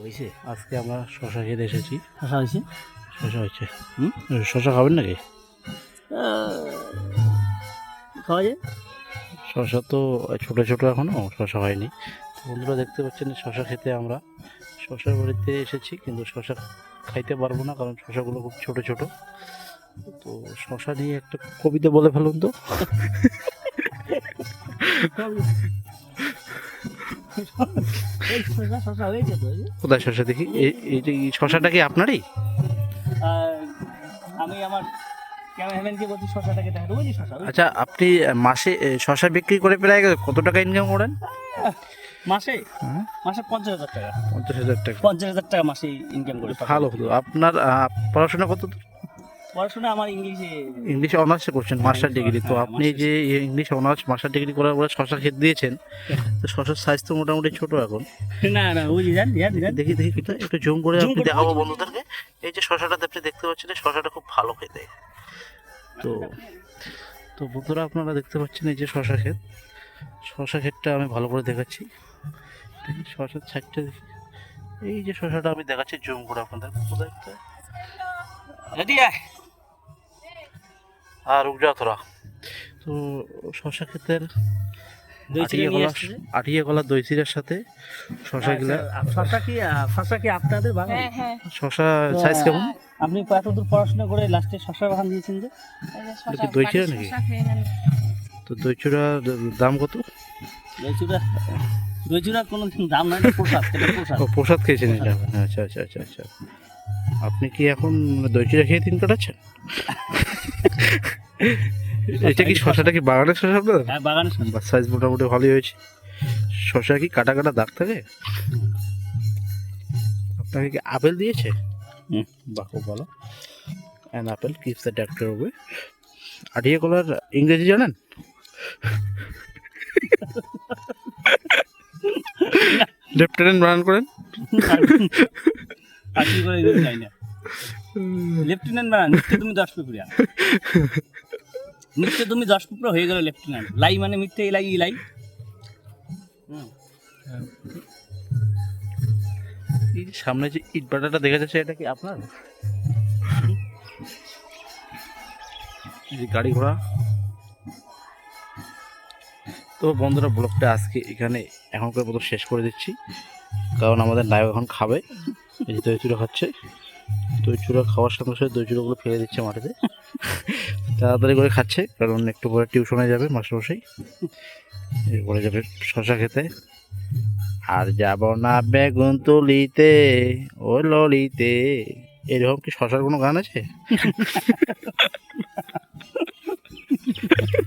হয়েছে? আজকে আমরা শশা খেতে এসেছি। শশা হয়েছে? শশা হয়েছে। হুম? শশা খাবেন নাকি? খাওয়া যায়? শশা তো ছোটো ছোটো এখনও শশা হয়নি। তো বন্ধুরা দেখতে পাচ্ছেন শশা খেতে আমরা শশার বাড়িতে এসেছি কিন্তু শশা খাইতে পারব না কারণ শশাগুলো খুব ছোট ছোট। তো শশা নিয়ে একটা কবিতা বলে ফেলুন তো। কোথায় শশা দেখি? এই- এই যে এই শশাটা কি আপনারই? আমি আমার? আচ্ছা আপনি মাসে শশা বিক্রি করে প্রায় কত টাকা ইনকাম করেন? মাসে? হ্যাঁ, মাসে পঞ্চাশ হাজার টাকা। পঞ্চাশ হাজার টাকা। পঞ্চাশ হাজার টাকা মাসে ইনকাম করি ভালো হতো আপনার পড়াশোনা কত দূর? পড়াশোনা আমার ইংলিশে ইংলিশে অনার্সে করছেন মাস্টার ডিগ্রি তো হ্যাঁ, আপনি যে ইংলিশ অনার্স মাস্টার ডিগ্রি করার পরে শশা খেতে দিয়েছেন তো শশার সাইজ তো মোটামুটি ছোট এখন। না না বুঝি জান দেখি দেখি এটা একটু জুম করে আপনি দেখাবো। বন্ধুদেরকে। এই যে শশাটাতে আপনি দেখতে পাচ্ছেন শশাটা খুব ভালো খেতে। তো তো বন্ধুরা আপনারা দেখতে পাচ্ছেন এই যে শশা ক্ষেত। শশা ক্ষেতটা আমি ভালো করে দেখাচ্ছি। দেখি শশার সাইডটা দেখি। এই যে শশাটা আমি দেখাচ্ছি জুম করে আপনাদের কোথায় কোথায়? আর রুক যাও তোরা তো শশা ক্ষেতের দই আটিয়া কলা চিড়ার সাথে শশা গুলা আচ্ছা, শশা কি শশা কি আপনাদের বাগান? হ্যাঁ হ্যাঁ। শশা সাইজ কেমন? আপনি এত দূর পড়াশোনা করে লাস্টে শশা বাগান দিয়েছেন যে? দই নাকি? তো দই চূড়ার দাম কত? দই চূড়া দই চূড়া কোনো দাম নাই প্রসাদ প্রসাদ। প্রসাদ খেয়েছেন এটা? আচ্ছা আচ্ছা আচ্ছা আচ্ছা। আপনি কি এখন দই চিড়া খেয়ে দিন কাটাচ্ছেন? এটা কি শশাটা কি বাগানের শশা আপনার? হ্যাঁ বাগানে শসা। বা সাইজ মোটামুটি ভালোই হয়েছে। শশা কি কাটা কাটা দাগ থাকে? আপনাকে কি আপেল দিয়েছে? হুম। বাহ খুব ভালো। An apple keeps the doctor হবে আটিয়া কলার ইংরেজি জানেন? লেফটেন্যান্ট বানান করেন? লেফটেন্যান্ট বানা নিত্য তুমি দশ পুকুরিয়া নিত্য তুমি দশ পুকুরা হয়ে গেল, লেফটেন্যান্ট। লাই মানে মিথ্যে ইলাই ইলাই। এই সামনে যে ইট ভাটাটা দেখা যাচ্ছে, এটা কি আপনার? গাড়ি ঘোড়া। তো বন্ধুরা, ব্লগটা আজকে এখানে এখনকার মতো শেষ করে দিচ্ছি। কারণ আমাদের নায়ক এখন খাবে, এই চূড়া খাচ্ছে। দই খাওয়ার সঙ্গে সঙ্গে দইচুড়াগুলো ফেলে দিচ্ছে মাটিতে। তাড়াতাড়ি করে খাচ্ছে, কারণ একটু পরে টিউশনে যাবে মাস্টারমশাই। এরপরে যাবে শশা খেতে। আর যাব না বেগুন তুলিতে, ও ললিতে। এরকম কি শশার কোনো গান আছে?